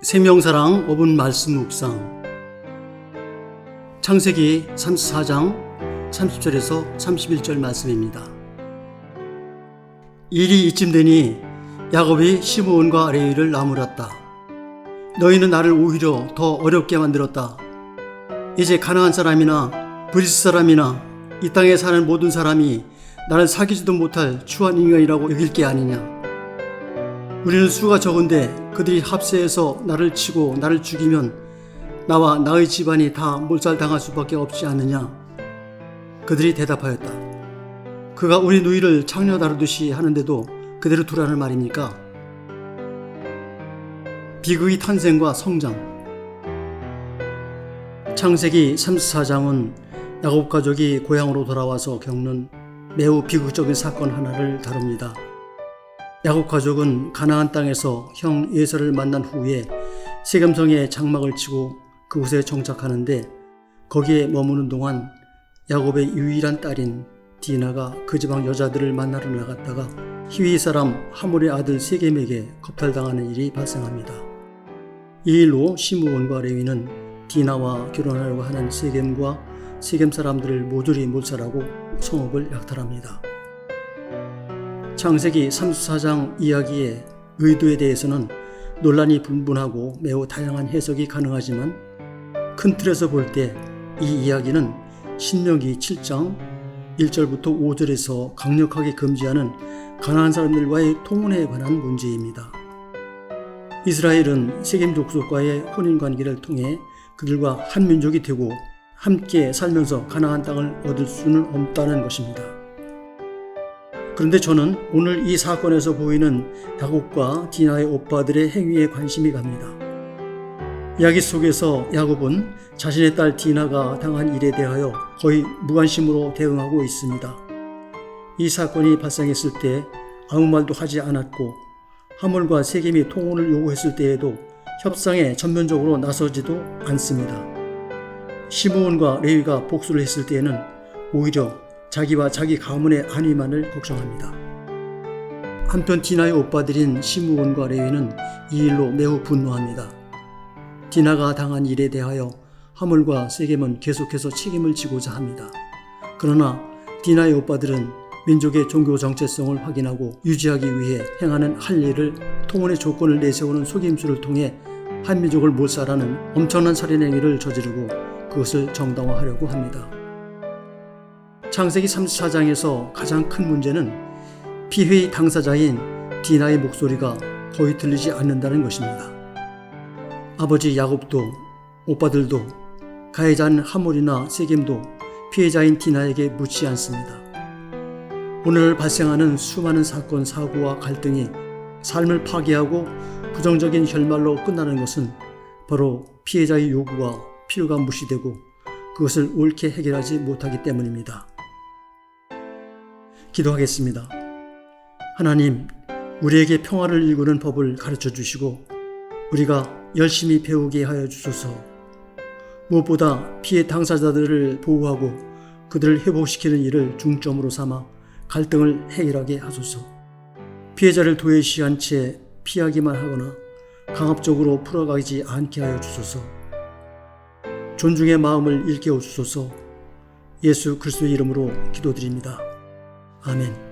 생명사랑 5분 말씀 묵상 창세기 34장 30절에서 31절 말씀입니다. 일이 이쯤 되니 야곱이 시므온과 레위를 나무랐다. 너희는 나를 오히려 더 어렵게 만들었다. 이제 가나안 사람이나 브리스 사람이나 이 땅에 사는 모든 사람이 나를 사귀지도 못할 추한 인간이라고 여길 게 아니냐. 우리는 수가 적은데 그들이 합세해서 나를 치고 나를 죽이면 나와 나의 집안이 다 몰살당할 수밖에 없지 않느냐. 그들이 대답하였다. 그가 우리 누이를 창녀 다루듯이 하는데도 그대로 두라는 말입니까? 비극의 탄생과 성장 창세기 34장은 야곱 가족이 고향으로 돌아와서 겪는 매우 비극적인 사건 하나를 다룹니다. 야곱 가족은 가나안 땅에서 형 예서를 만난 후에 세겜성에 장막을 치고 그곳에 정착하는데 거기에 머무는 동안 야곱의 유일한 딸인 디나가 그 지방 여자들을 만나러 나갔다가 히위 사람 하몰의 아들 세겜에게 겁탈당하는 일이 발생합니다. 이 일로 시므온과 레위는 디나와 결혼하려고 하는 세겜과 세겜 사람들을 모조리 몰살하고 성읍을 약탈합니다. 창세기 34장 이야기의 의도에 대해서는 논란이 분분하고 매우 다양한 해석이 가능하지만 큰 틀에서 볼 때 이 이야기는 신명기 7장 1절부터 5절에서 강력하게 금지하는 가나안 사람들과의 통혼에 관한 문제입니다. 이스라엘은 세겜 족속과의 혼인 관계를 통해 그들과 한 민족이 되고 함께 살면서 가나안 땅을 얻을 수는 없다는 것입니다. 그런데 저는 오늘 이 사건에서 보이는 야곱과 디나의 오빠들의 행위에 관심이 갑니다. 이야기 속에서 야곱은 자신의 딸 디나가 당한 일에 대하여 거의 무관심으로 대응하고 있습니다. 이 사건이 발생했을 때 아무 말도 하지 않았고 하몰과 세겜이 통혼을 요구했을 때에도 협상에 전면적으로 나서지도 않습니다. 시므온과 레위가 복수를 했을 때에는 오히려 자기와 자기 가문의 안위만을 걱정합니다. 한편 디나의 오빠들인 시므온과 레위는 이 일로 매우 분노합니다. 디나가 당한 일에 대하여 하물과 세겜은 계속해서 책임을 지고자 합니다. 그러나 디나의 오빠들은 민족의 종교 정체성을 확인하고 유지하기 위해 행하는 할 일을 통혼의 조건을 내세우는 속임수를 통해 한민족을 몰살하는 엄청난 살인 행위를 저지르고 그것을 정당화하려고 합니다. 창세기 34장에서 가장 큰 문제는 피해의 당사자인 디나의 목소리가 거의 들리지 않는다는 것입니다. 아버지 야곱도 오빠들도 가해자인 하몰이나 세겜도 피해자인 디나에게 묻지 않습니다. 오늘 발생하는 수많은 사건, 사고와 갈등이 삶을 파괴하고 부정적인 결말로 끝나는 것은 바로 피해자의 요구와 필요가 무시되고 그것을 옳게 해결하지 못하기 때문입니다. 기도하겠습니다. 하나님, 우리에게 평화를 일구는 법을 가르쳐 주시고 우리가 열심히 배우게 하여 주소서. 무엇보다 피해 당사자들을 보호하고 그들을 회복시키는 일을 중점으로 삼아 갈등을 해결하게 하소서. 피해자를 도외시한 채 피하기만 하거나 강압적으로 풀어가지 않게 하여 주소서. 존중의 마음을 일깨워 주소서. 예수 그리스도의 이름으로 기도드립니다. 아멘.